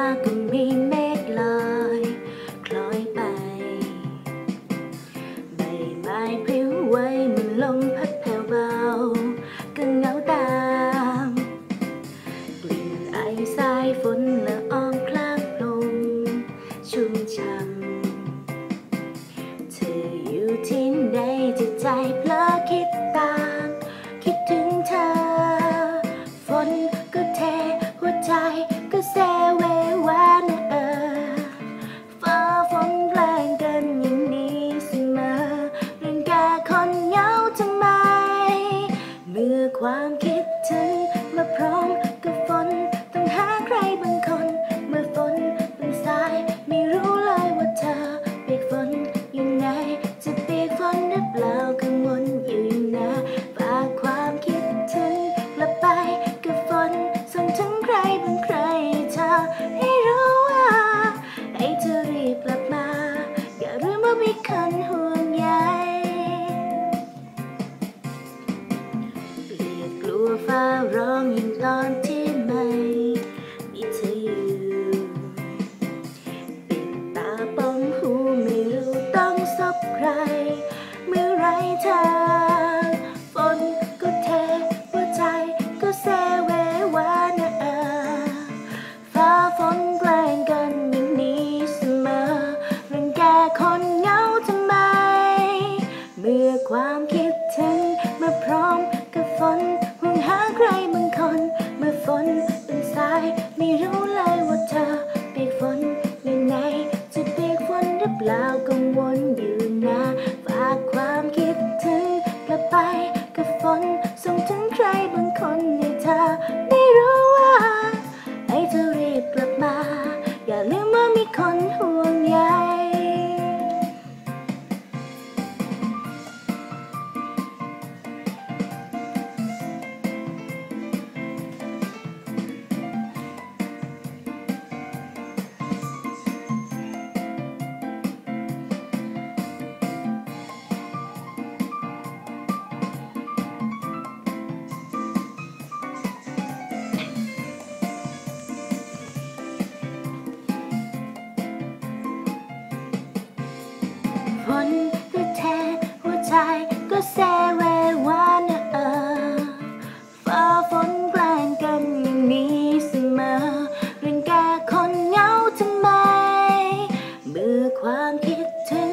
าก็มีเมฆลอยคล้อยไป ใบไม้พลิ้วไหวมันลมพัดแผ่วเบา ก็เหงาตามกลิ่นไอสายฝนละอองคลางพลมชุ่มช่ำเธออยู่ที่ไหนจิตใจ คนห่วงใยเกลียดกลัวฟ้าร้องยิ่งตอนที่ มาพร้อมกับฝนห่วงหาใครบางคน เมื่อฝนเป็นสาย ไม่รู้เลยว่าเธอเปียกฝนยู่ไหนจะเปียกฝนหรือเปล่ากังวลอยู่นะฝากความคิดถึงกลับไปกับฝนส่งถึงใครบางคนให้เธอได้รู้ว่าให้เธอรีบกลับมา อย่าลืมว่ามีคนห่ว ผลหรือแท้หัวใจก็แซเววานเออฝ่าฝนแกล้งกันอย่างนี้เสมอเรื่องแก่คนเหงาทำไมเบื่อความคิดถึง